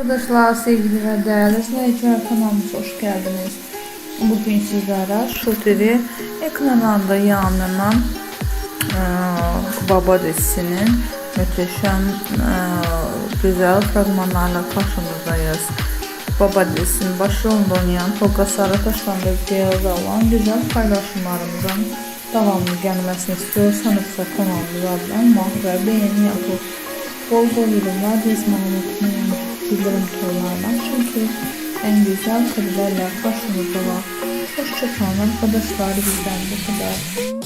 Arkadaşlar, sevgili ve değerli izleyiciler kanalımıza hoş geldiniz. Bugün sizlere Şuteri ekranında yayınlanan e, Baba dizisinin müteşem e, güzel fragmanlarla karşınızdayız. Baba dizisinin başrolünde oynayan Tolga Sarıtaş'tan da bir olan güzel paylaşımlarımızın devamlı gelmesini istiyorsanız kanalımıza abone olmayı ve beğeni yapıp bol bol yorumlar yazmayı unutmayın. Bildirim torlarına çünkü en güzel karelerle karşınızda var. Hoşçakalın arkadaşlar bizden bu kadar.